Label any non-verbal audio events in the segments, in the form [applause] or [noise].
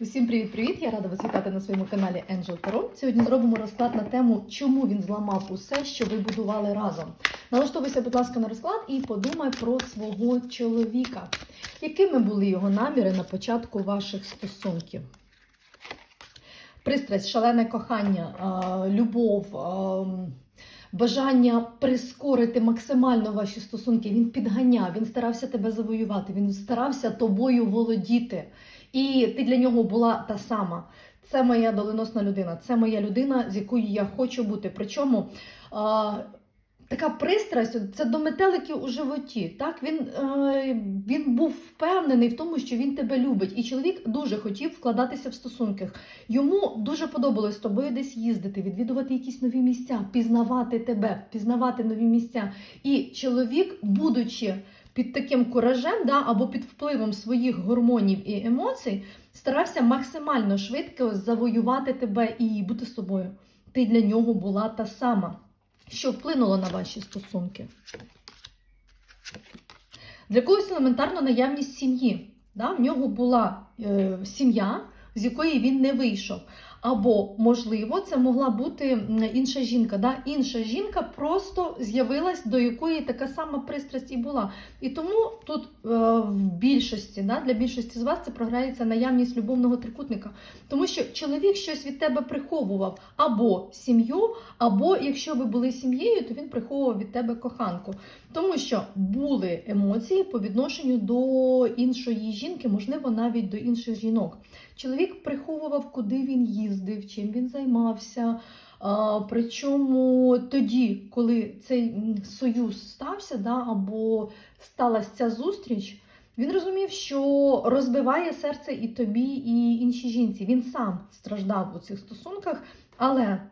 Усім привіт-привіт! Я рада вас вітати на своєму каналі Angel Tarot. Сьогодні зробимо розклад на тему, чому він зламав усе, що ви будували разом. Налаштовуйся, будь ласка, на розклад і подумай про свого чоловіка. Якими були його наміри на початку ваших стосунків? Пристрасть, шалене кохання, любов, бажання прискорити максимально ваші стосунки. Він підганяв, він старався тебе завоювати, він старався тобою володіти. І ти для нього була та сама. Це моя доленосна людина, це моя людина, з якою я хочу бути. Причому а, така пристрасть це до метеликів у животі. Так він, е, він був впевнений в тому, що він тебе любить, і чоловік дуже хотів вкладатися в стосунках. Йому дуже подобалось з тобою десь їздити, відвідувати якісь нові місця, пізнавати тебе, пізнавати нові місця. І чоловік, будучи під таким куражем, да, або під впливом своїх гормонів і емоцій, старався максимально швидко завоювати тебе і бути з тобою. Ти для нього була та сама, що вплинуло на ваші стосунки. Для когось елементарно наявність сім'ї. Да? В нього була е, сім'я, з якої він не вийшов. Або, можливо, це могла бути інша жінка. Да? Інша жінка просто з'явилась, до якої така сама пристрасть і була. І тому тут е, в більшості, да, для більшості з вас це програється наявність любовного трикутника. Тому що чоловік щось від тебе приховував або сім'ю, або якщо ви були сім'єю, то він приховував від тебе коханку. Тому що були емоції по відношенню до іншої жінки, можливо, навіть до інших жінок. Чоловік приховував, куди він їздив, чим він займався. Причому тоді, коли цей союз стався, да, або сталася ця зустріч, він розумів, що розбиває серце і тобі, і іншій жінці. Він сам страждав у цих стосунках, але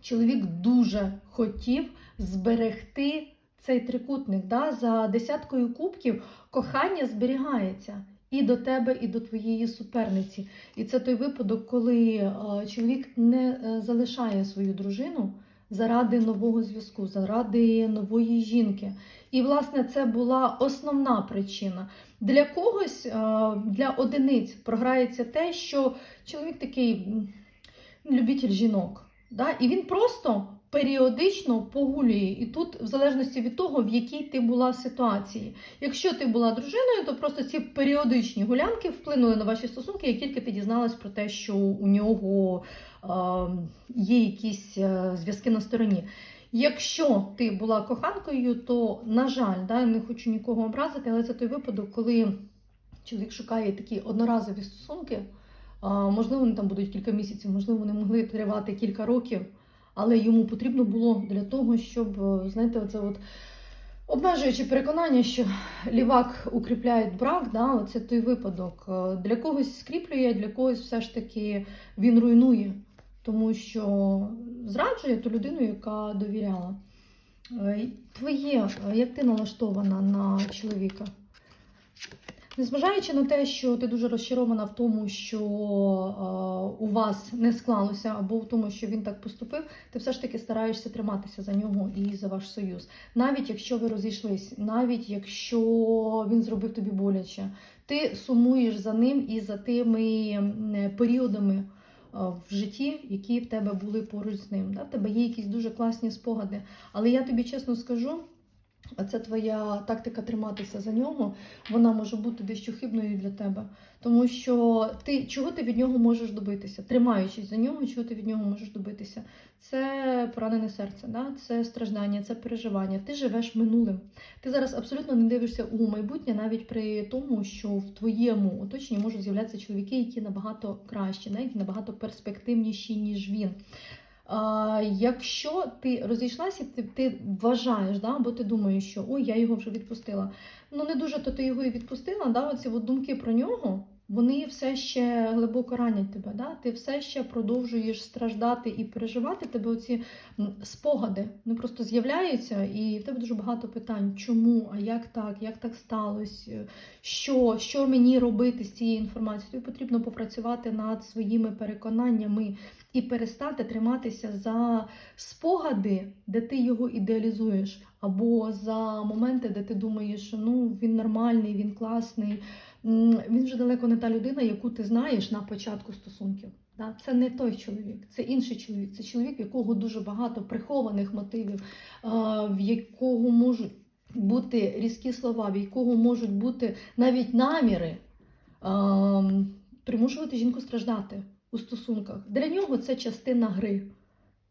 чоловік дуже хотів зберегти цей трикутник. Да? За десяткою кубків кохання зберігається. І до тебе, і до твоєї суперниці. І це той випадок, коли е, чоловік не е, залишає свою дружину заради нового зв'язку, заради нової жінки. І, власне, це була основна причина. Для когось, е, для одиниць програється те, що чоловік такий любитель жінок. Да? І він просто періодично погулює. І тут, в залежності від того, в якій ти була ситуації. Якщо ти була дружиною, то просто ці періодичні гулянки вплинули на ваші стосунки, як тільки ти дізналась про те, що у нього е, є якісь е, зв'язки на стороні. Якщо ти була коханкою, то, на жаль, да, не хочу нікого образити, але це той випадок, коли чоловік шукає такі одноразові стосунки. Можливо, вони там будуть кілька місяців, можливо, вони могли тривати кілька років, але йому потрібно було для того, щоб, знаєте, оце от обмежуючи переконання, що лівак укріпляє брак, да, оце той випадок. Е, Для когось скріплює, для когось все ж таки він руйнує, тому що зраджує ту людину, яка довіряла. Е, Твоє, е, як ти налаштована на чоловіка? Незважаючи на те, що ти дуже розчарована в тому, що е, у вас не склалося, або в тому, що він так поступив, ти все ж таки стараєшся триматися за нього і за ваш союз. Навіть якщо ви розійшлись, навіть якщо він зробив тобі боляче, ти сумуєш за ним і за тими періодами е, в житті, які в тебе були поруч з ним. Да? В тебе є якісь дуже класні спогади. Але я тобі чесно скажу. Оце твоя тактика триматися за нього, вона може бути дещо хибною для тебе. Тому що ти чого ти від нього можеш добитися? Тримаючись за нього, чого ти від нього можеш добитися? Це поранене серце, да? це страждання, це переживання. Ти живеш минулим. Ти зараз абсолютно не дивишся у майбутнє, навіть при тому, що в твоєму оточенні можуть з'являтися чоловіки, які набагато кращі, навіть набагато перспективніші, ніж він. А, якщо ти розійшлася, ти, ти вважаєш, да, або ти думаєш, що ой, я його вже відпустила. Ну не дуже то ти його і відпустила. Да, оці от думки про нього, вони все ще глибоко ранять тебе. Да? Ти все ще продовжуєш страждати і переживати. Тебе оці спогади вони просто з'являються, і в тебе дуже багато питань. Чому? А як так? Як так сталося? Що, що мені робити з цією інформацією? Тобі потрібно попрацювати над своїми переконаннями і перестати триматися за спогади, де ти його ідеалізуєш. або за моменти, де ти думаєш, ну він нормальний, він класний. Він вже далеко не та людина, яку ти знаєш на початку стосунків. Це не той чоловік, це інший чоловік. Це чоловік, в якого дуже багато прихованих мотивів, в якого можуть бути різкі слова, в якого можуть бути навіть наміри примушувати жінку страждати у стосунках. Для нього це частина гри.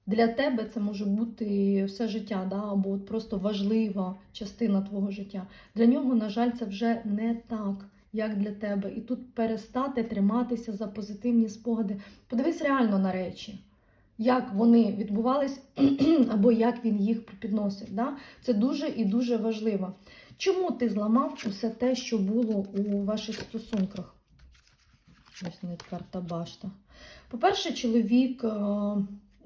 Для тебе це може бути все життя, да? або от просто важлива частина твого життя. Для нього, на жаль, це вже не так, як для тебе. І тут перестати триматися за позитивні спогади. Подивись реально на речі, як вони відбувались, [clears throat] або як він їх підносить. Да? Це дуже і дуже важливо. Чому ти зламав усе те, що було у ваших стосунках? Ось навіть карта башта. По-перше, чоловік. е,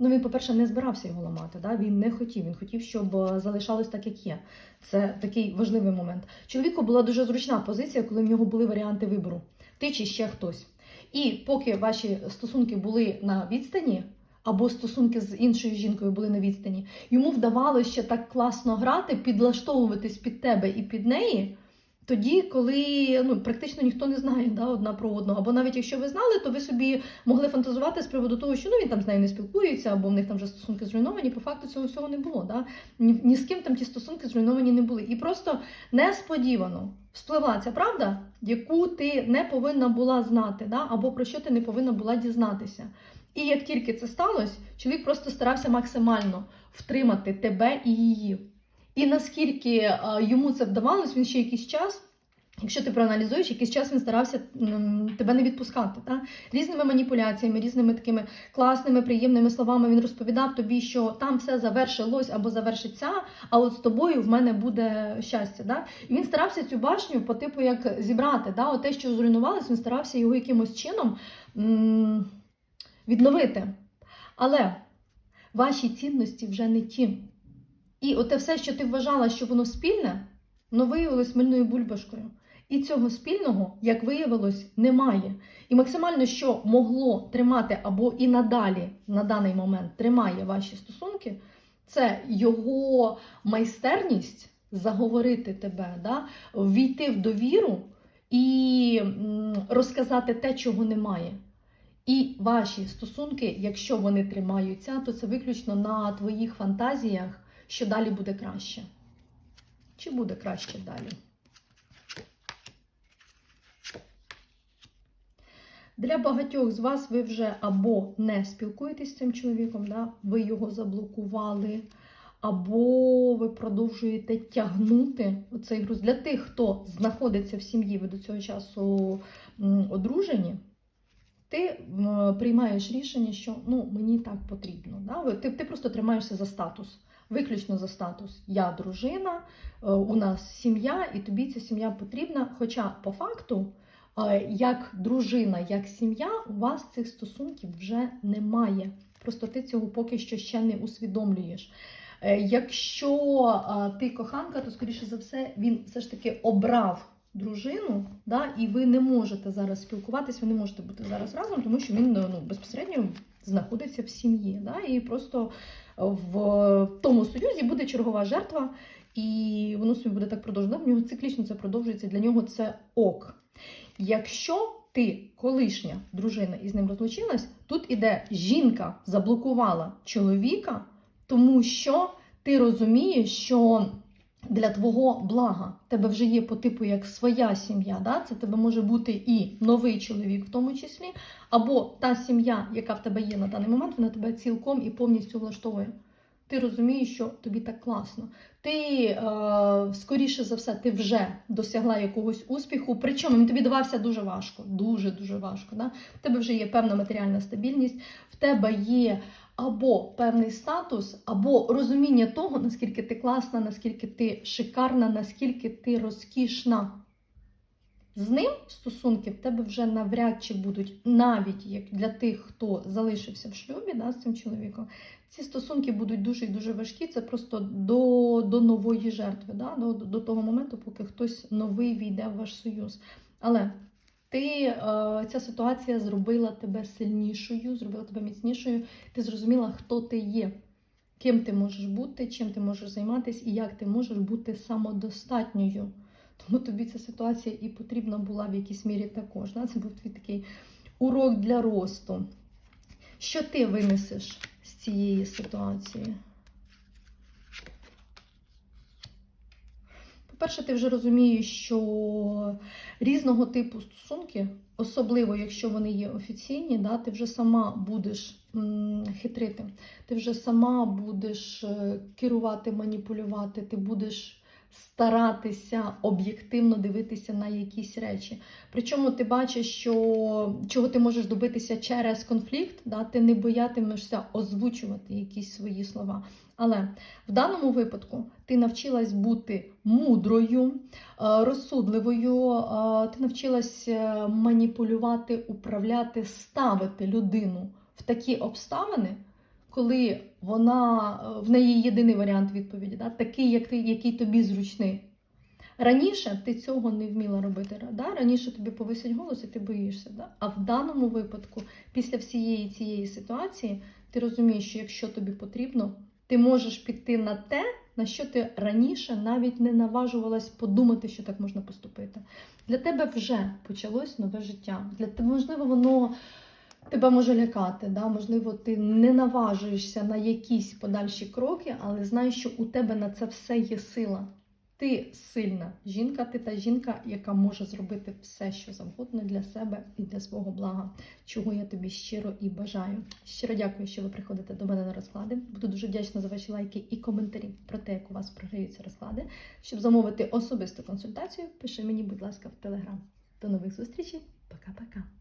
Ну, він, по-перше, не збирався його ламати. Да? Він не хотів. Він хотів, щоб е, залишалось так, як є. Це такий важливий момент. Чоловіку була дуже зручна позиція, коли в нього були варіанти вибору: ти чи ще хтось. І поки ваші стосунки були на відстані, або стосунки з іншою жінкою були на відстані, йому вдавалося ще так класно грати, підлаштовуватись під тебе і під неї. Тоді, коли ну, практично ніхто не знає да, одна про одного. Або навіть якщо ви знали, то ви собі могли фантазувати з приводу того, що ну, він там з нею не спілкується, або в них там вже стосунки зруйновані. По факту цього всього не було. Да? Ні, ні з ким там ті стосунки зруйновані не були. І просто несподівано вспливла ця правда, яку ти не повинна була знати, да? або про що ти не повинна була дізнатися. І як тільки це сталося, чоловік просто старався максимально втримати тебе і її. І наскільки е, йому це вдавалось, він ще якийсь час. Якщо ти проаналізуєш, якийсь час він старався тебе не відпускати. Та? Різними маніпуляціями, різними такими класними, приємними словами він розповідав тобі, що там все завершилось або завершиться, а от з тобою в мене буде щастя. Да? І він старався цю башню по типу як зібрати. Да? От те, що зруйнувалось, він старався його якимось чином відновити. Але ваші цінності вже не ті. І оте все, що ти вважала, що воно спільне, воно виявилось мильною бульбашкою. І цього спільного, як виявилось, немає. І максимально, що могло тримати або і надалі на даний момент тримає ваші стосунки, це його майстерність заговорити тебе, да? ввійти в довіру і розказати те, чого немає. І ваші стосунки, якщо вони тримаються, то це виключно на твоїх фантазіях що далі буде краще. Чи буде краще далі? Для багатьох з вас ви вже або не спілкуєтесь з цим чоловіком, да? ви його заблокували, або ви продовжуєте тягнути оцей груз. Для тих, хто знаходиться в сім'ї, ви до цього часу одружені, ти приймаєш рішення, що ну, мені так потрібно. Да? Ти, ти просто тримаєшся за статус виключно за статус Я дружина, е, у нас сім'я, і тобі ця сім'я потрібна. Хоча по факту, е, як дружина, як сім'я, у вас цих стосунків вже немає. Просто ти цього поки що ще не усвідомлюєш. Е, Якщо ти коханка, то скоріше за все він все ж таки обрав дружину, да, і ви не можете зараз спілкуватись, ви не можете бути зараз разом, тому що він ну, безпосередньо знаходиться в сім'ї. Да, і просто в тому союзі буде чергова жертва, і воно собі буде так продовжувати. В нього циклічно це продовжується, для нього це ок. Якщо ти, колишня дружина, із ним розлучилась, тут іде жінка заблокувала чоловіка, тому що ти розумієш, що для твого блага тебе вже є по типу як своя сім'я. Да? Це тебе може бути і новий чоловік, в тому числі, або та сім'я, яка в тебе є на даний момент, вона тебе цілком і повністю влаштовує. Ти розумієш, що тобі так класно. Ти, е, скоріше за все, ти вже досягла якогось успіху, причому він тобі давався дуже важко, дуже-дуже важко. Да? В тебе вже є певна матеріальна стабільність, в тебе є або певний статус, або розуміння того, наскільки ти класна, наскільки ти шикарна, наскільки ти розкішна. З ним стосунки в тебе вже навряд чи будуть, навіть як для тих, хто залишився в шлюбі да, з цим чоловіком, ці стосунки будуть дуже і дуже важкі. Це просто до, до нової жертви, да, до, до того моменту, поки хтось новий війде в ваш союз. Але ти е, ця ситуація зробила тебе сильнішою, зробила тебе міцнішою. Ти зрозуміла, хто ти є. ким ти можеш бути, чим ти можеш займатися і як ти можеш бути самодостатньою. Тому тобі ця ситуація і потрібна була в якійсь мірі також. Це був твій такий урок для росту. Що ти винесеш з цієї ситуації? По-перше, ти вже розумієш, що різного типу стосунки, особливо якщо вони є офіційні, да, ти вже сама будеш хитрити, ти вже сама будеш е, керувати, маніпулювати, ти будеш старатися об'єктивно дивитися на якісь речі. Причому ти бачиш, що чого ти можеш добитися через конфлікт, да, ти не боятимешся озвучувати якісь свої слова. Але в даному випадку ти навчилась бути мудрою, е, розсудливою, е, ти навчилась е, маніпулювати, управляти, ставити людину в такі обставини, коли вона е, в неї єдиний варіант відповіді, да? такий, ти, який тобі зручний. Раніше ти цього не вміла робити. Да? Раніше тобі повисить голос і ти боїшся. Да? А в даному випадку, після всієї цієї ситуації, ти розумієш, що якщо тобі потрібно, ти можеш піти на те, на що ти раніше навіть не наважувалась подумати, що так можна поступити. Для тебе вже почалось нове життя. Для тебе, можливо, воно тебе може лякати. Да? Можливо, ти не наважуєшся на якісь подальші кроки, але знай, що у тебе на це все є сила. Ти сильна жінка, ти та жінка, яка може зробити все, що завгодно для себе і для свого блага, чого я тобі щиро і бажаю. Щиро дякую, що ви приходите до мене на розклади. Буду дуже вдячна за ваші лайки і коментарі про те, як у вас програються розклади. Щоб замовити особисту консультацію, пиши мені, будь ласка, в телеграм. До нових зустрічей. Пока-пока.